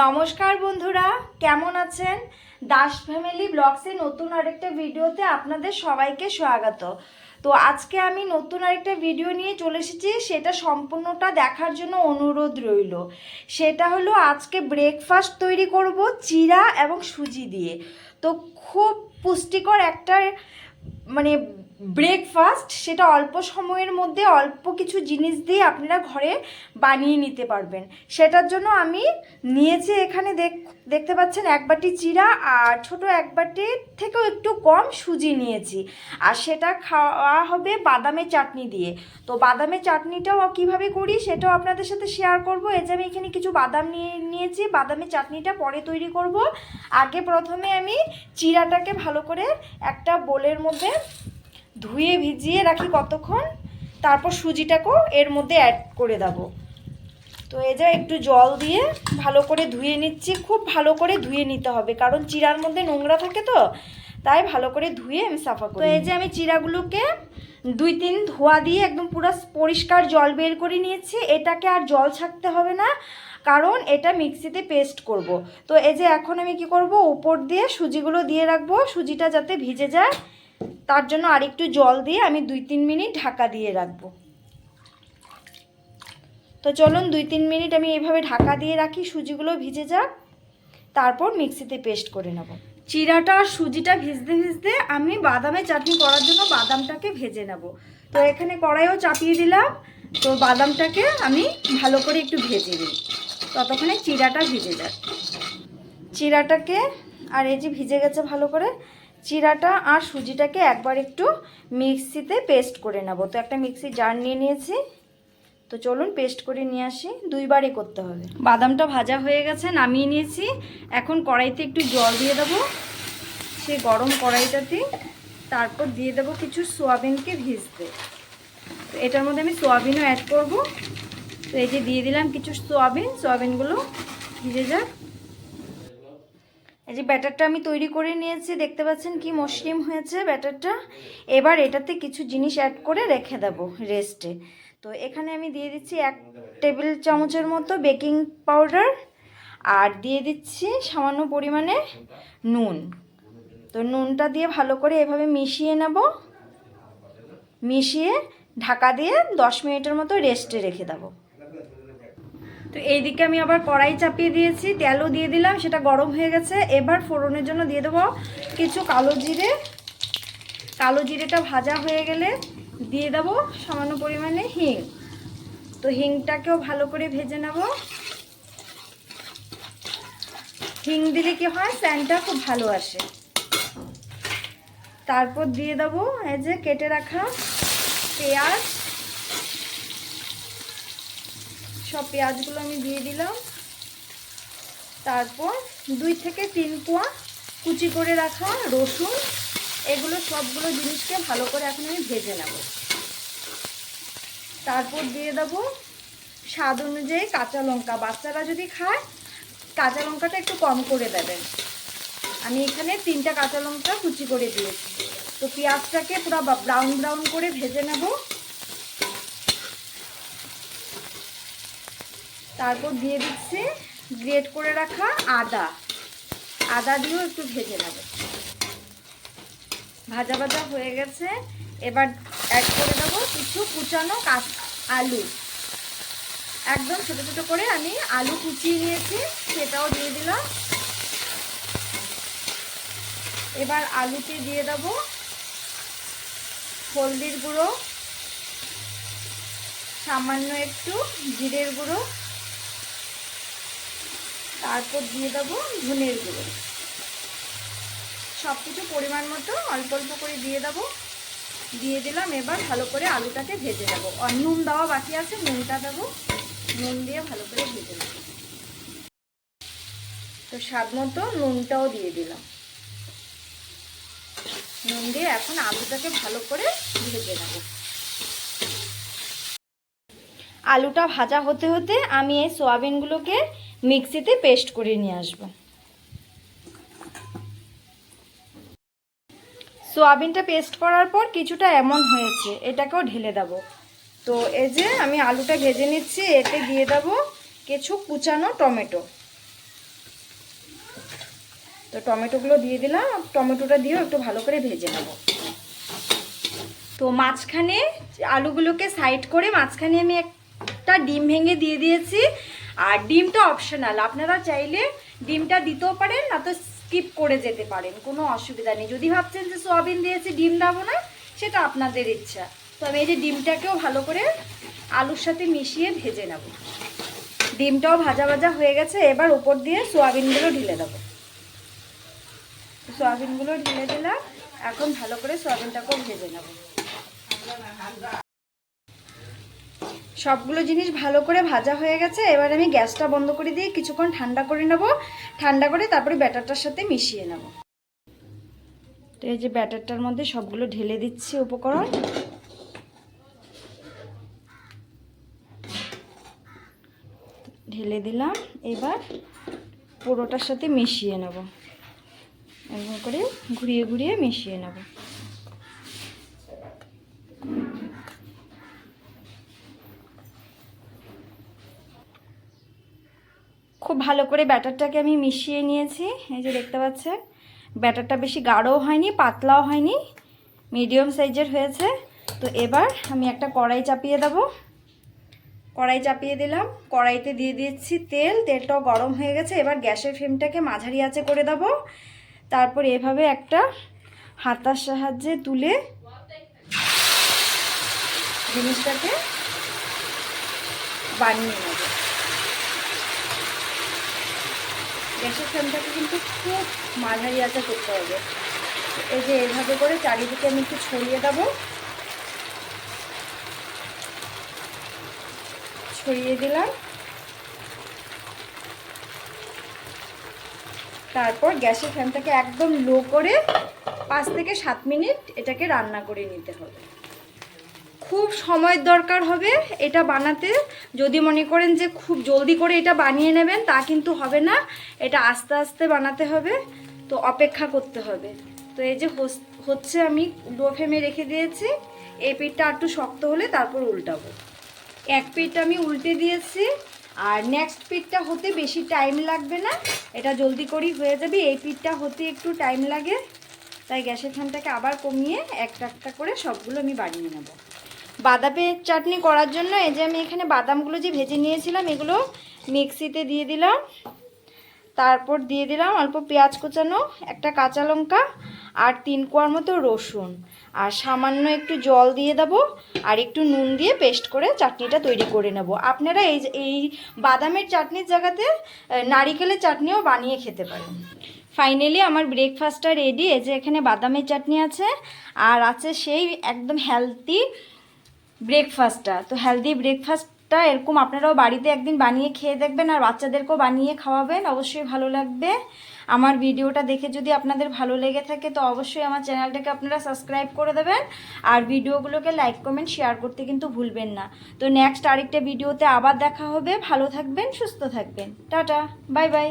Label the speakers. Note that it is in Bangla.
Speaker 1: নমস্কার বন্ধুরা, কেমন আছেন? দাস ফ্যামিলি ব্লগসে নতুন আরেকটা ভিডিওতে আপনাদের সবাইকে স্বাগত। তো আজকে আমি নতুন আরেকটা ভিডিও নিয়ে চলে এসেছি, সেটা সম্পূর্ণটা দেখার জন্য অনুরোধ রইল। সেটা হলো আজকে ব্রেকফাস্ট তৈরি করব চিরা এবং সুজি দিয়ে। তো খুব পুষ্টিকর একটা মানে ব্রেকফাস্ট সেটা অল্প সময়ের মধ্যে অল্প কিছু জিনিস দিয়ে আপনারা ঘরে বানিয়ে নিতে পারবেন। সেটার জন্য আমি নিয়েছি এখানে দেখ, দেখতে পাচ্ছেন এক বাটি চিরা আর ছোট এক বাটির থেকেও একটু কম সুজি নিয়েছি। আর সেটা খাওয়া হবে বাদামের চাটনি দিয়ে। তো বাদামের চাটনিটাও কীভাবে করি সেটাও আপনাদের সাথে শেয়ার করব। এই যে আমি এখানে কিছু বাদাম নিয়ে, নিয়েছি, বাদামের চাটনিটা পরে তৈরি করব। আগে প্রথমে আমি চিরাটাকে ভালো করে একটা বোলের মধ্যে ধুয়ে ভিজিয়ে রাখি কতক্ষণ তারপর সুজিটাকেও এর মধ্যে অ্যাড করে দেবো। তো এই যে একটু জল দিয়ে ভালো করে ধুয়ে নিচ্ছি খুব ভালো করে ধুয়ে নিতে হবে কারণ চিরার মধ্যে নোংরা থাকে তো তাই ভালো করে ধুয়ে আমি সাফা করি তো এই যে আমি চিরাগুলোকে দুই তিন ধোয়া দিয়ে একদম পুরো পরিষ্কার জল বের করে নিয়েছি এটাকে আর জল ছাকতে হবে না কারণ এটা মিক্সিতে পেস্ট করব। তো এই যে এখন আমি কি করব উপর দিয়ে সুজিগুলো দিয়ে রাখব সুজিটা যাতে ভিজে যায় তার জন্য আরেকটু জল দিয়ে আমি দুই তিন মিনিট ঢাকা দিয়ে রাখব। তো চলুন দুই তিন মিনিট আমি এইভাবে ঢাকা দিয়ে রাখি, সুজিগুলো ভিজে যাক, তারপর মিক্সিতে পেস্ট করে নেব। চিরাটা আর সুজিটা ভিজতে ভিজতে আমি বাদামের চাটনি করার জন্য বাদামটাকে ভেজে নেব। তো এখানে কড়াইও চাপিয়ে দিলাম, তো বাদামটাকে আমি ভালো করে একটু ভেজে দিই ততক্ষণে চিরাটা ভিজে যাক। চিরাটাকে, আর এই যে ভিজে গেছে ভালো করে চিরাটা আর সুজিটাকে একবার একটু মিক্সিতে পেস্ট করে নেব। তো একটা মিক্সি জার নিয়ে নিয়েছি। তো চলুন পেস্ট করে নিয়ে আসি। দুইবারই করতে হবে। বাদামটা ভাজা হয়ে গেছে, নামিয়ে নিয়েছি। এখন কড়াইতে একটু জল দিয়ে দেবো। সেই গরম কড়াইটাতে তারপর দিয়ে দেবো কিছু সোয়াবিনকে ভিজতে। তো এটার মধ্যে আমি সোয়াবিনও অ্যাড করব। তো এই যে দিয়ে দিলাম কিছু সোয়াবিন, সোয়াবিনগুলো ভিজে যাক। এই যে ব্যাটারটা আমি তৈরি করে নিয়েছি, দেখতে পাচ্ছেন কি মসৃণ হয়েছে ব্যাটারটা। এবার এটাতে কিছু জিনিস অ্যাড করে রেখে দেবো রেস্টে তো এখানে আমি দিয়ে দিচ্ছি এক টেবিল চামচের মতো বেকিং পাউডার আর দিয়ে দিচ্ছি সামান্য পরিমাণে নুন। তো নুনটা দিয়ে ভালো করে এভাবে মিশিয়ে নেব। মিশিয়ে ঢাকা দিয়ে দশ মিনিটের মতো রেস্টে রেখে দেবো। তো এইদিকে আমি আবার কড়াই চাপিয়ে দিয়েছি, তেলও দিয়ে দিলাম, সেটা গরম হয়ে গেছে। এবার ফোড়নের জন্য দিয়ে দেবো কিছু কালো জিরে। কালো জিরেটা ভাজা হয়ে গেলে দিয়ে দেবো সামান্য পরিমাণে হিং। তো হিংটাকেও ভালো করে ভেজে নেব। হিং দিলে কি হয়, স্যানটা খুব ভালো আসে। তারপর দিয়ে দেবো এই যে কেটে রাখা পেঁয়াজ। সব পেঁয়াজগুলো আমি দিয়ে দিলাম। তারপর দুই থেকে তিন কোয়া কুচি করে রাখা রসুন। এগুলো সবগুলো জিনিসকে ভালো করে এখন আমি ভেজে নেব। তারপর দিয়ে দেবো স্বাদ অনুযায়ী কাঁচা লঙ্কা। বাচ্চারা যদি খায়, কাঁচা লঙ্কাটা একটু কম করে দেবেন আমি এখানে তিনটা কাঁচা লঙ্কা কুচি করে দিয়েছি। তো পেঁয়াজটাকে পুরো ব্রাউন ব্রাউন করে ভেজে নেব। তারপর দিয়ে দিচ্ছে গ্রেট করে রাখা আদা। আদা দিয়েও একটু ভেজে নেব। ভাজা ভাজা হয়ে গেছে। এবার অ্যাড করে দেবো কিছু কুচানো কাঁচ আলু। একদম ছোটো ছোটো করে আমি আলু কুচিয়ে নিয়েছি, সেটাও দিয়ে দিলাম। এবার আলুতে দিয়ে দেবো হলদির গুঁড়ো, সামান্য একটু জিরের গুঁড়ো। তারপর দিয়ে দেবো ধনের গুঁড়ো। সব কিছু পরিমাণ মতো অল্প অল্প করে দিয়ে দেবো। দিয়ে দিলাম, এবার ভালো করে আলুটাকে ভেজে দেবো আর নুন দেওয়া বাকি আছে, নুনটা দেবো। নুন দিয়ে ভালো করে ভেজে নেব। তো স্বাদ মতো নুনটাও দিয়ে দিলাম। নুন দিয়ে এখন আলুটাকে ভালো করে ভেজে নেব। আলুটা ভাজা হতে হতে আমি এই সোয়াবিনগুলোকে মিক্সিতে পেস্ট করে নিয়ে আসব। সোয়াবিনটা পেস্ট করার পর কিছুটা এমন হয়েছে, এটাকেও ঢেলে দেবো। তো এই যে আমি আলুটা ভেজে নিচ্ছি, এতে দিয়ে দেবো কিছু কুচানো টমেটো। তো টমেটোগুলো দিয়ে দিলাম টমেটোটা দিয়েও একটু ভালো করে ভেজে নেব। তো মাঝখানে আলুগুলোকে সাইড করে মাঝখানে আমি একটা ডিম ভেঙে দিয়ে দিয়েছি আর ডিমটা অপশনাল আপনারা চাইলে ডিমটা দিতেও পারেন, না তো স্কিপ করে যেতে পারেন, কোনো অসুবিধা নেই। যদি ভাবছেন যে সোয়াবিন দিয়েছি, ডিম দেবো না, সেটা আপনাদের ইচ্ছা। তো আমি এই যে ডিমটাকেও ভালো করে আলুর সাথে মিশিয়ে ভেজে নেব। ডিমটাও ভাজা ভাজা হয়ে গেছে, এবার উপর দিয়ে সোয়াবিনগুলো ঢেলে দেবো। সোয়াবিনগুলো ঢেলে দিলাম, এখন ভালো করে সোয়াবিনটাকেও ভেজে নেব। সবগুলো জিনিস ভালো করে ভাজা হয়ে গেছে। এবার আমি গ্যাসটা বন্ধ করে দিয়ে কিছুক্ষণ ঠান্ডা করে নেব। ঠান্ডা করে তারপরে ব্যাটারটার সাথে মিশিয়ে নেব। তো এই যে ব্যাটারটার মধ্যে সবগুলো ঢেলে দিচ্ছি উপকরণ। ঢেলে দিলাম। এবার পুরোটার সাথে মিশিয়ে নেব। এরকম করে ঘুরিয়ে ঘুরিয়ে মিশিয়ে নেব। খুব ভালো করে ব্যাটারটাকে আমি মিশিয়ে নিয়েছি। এই যে দেখতে পাচ্ছেন, ব্যাটারটা বেশি গাঢ়ও হয়নি, পাতলাও হয়নি মিডিয়াম সাইজের হয়েছে। তো এবার আমি একটা কড়াই চাপিয়ে দেব। কড়াই চাপিয়ে দিলাম, কড়াইতে দিয়ে দিচ্ছি তেল, তেলটাও গরম হয়ে গেছে। এবার গ্যাসের ফ্লেমটাকে মাঝারি আঁচে করে দেব। তারপর এভাবে একটা হাতার সাহায্যে তুলে জিনিসটাকে বানিয়ে নেব। গ্যাসের ফ্লেমটাকে কিন্তু খুব মাঝারি আঁচে করতে হবে। এই যে এভাবে করে চারিদিকে আমি একটু ছড়িয়ে দেব। ছড়িয়ে দিলাম। তারপর গ্যাসের ফ্লেমটাকে একদম লো করে পাঁচ থেকে সাত মিনিট এটাকে রান্না করে নিতে হবে। খুব সময়ের দরকার হবে এটা বানাতে। যদি মনে করেন যে খুব জলদি করে এটা বানিয়ে নেবেন, তা কিন্তু হবে না। এটা আস্তে আস্তে বানাতে হবে, তো অপেক্ষা করতে হবে। তো এই যে হচ্ছে আমি লো ফ্লেমে রেখে দিয়েছি। এই পিঠটা একটু শক্ত হলে তারপর উল্টাবো। এক পিঠ আমি উল্টে দিয়েছি, আর নেক্সট পিঠটা হতে বেশি টাইম লাগবে না। এটা জলদি করেই হয়ে যাবে। এই পিঠটা হতে একটু টাইম লাগে। তাই গ্যাসের ফ্লেমটাকে আবার কমিয়ে একটা একটা করে সবগুলো আমি বানিয়ে নেব। বাদামের চাটনি করার জন্য, এই যে আমি এখানে বাদামগুলো যে ভেজে নিয়েছিলাম, এগুলো মিক্সিতে দিয়ে দিলাম। তারপর দিয়ে দিলাম অল্প পেঁয়াজ কুচানো, একটা কাঁচা লঙ্কা আর তিন কোয়ার মতো রসুন। আর সামান্য একটু জল দিয়ে দেবো আর একটু নুন দিয়ে পেস্ট করে চাটনিটা তৈরি করে নেব। আপনারা এই এই বাদামের চাটনির জায়গাতে নারিকেলের চাটনিও বানিয়ে খেতে পারেন। ফাইনালি আমার ব্রেকফাস্টটা রেডি। এই যে এখানে বাদামের চাটনি আছে, আর আছে সেই একদম হেলদি ব্রেকফাস্টটা তো হেলদি ব্রেকফাস্টটা এরকম আপনারাও বাড়িতে একদিন বানিয়ে খেয়ে দেখবেন আর বাচ্চাদেরকেও বানিয়ে খাওয়াবেন, অবশ্যই ভালো লাগবে। আমার ভিডিওটা দেখে যদি আপনাদের ভালো লেগে থাকে, তো অবশ্যই আমার চ্যানেলটাকে আপনারা সাবস্ক্রাইব করে দেবেন। আর ভিডিওগুলোকে লাইক কমেন্ট শেয়ার করতে কিন্তু ভুলবেন না। তো নেক্সট আরেকটা ভিডিওতে আবার দেখা হবে। ভালো থাকবেন, সুস্থ থাকবেন। Tata bye bye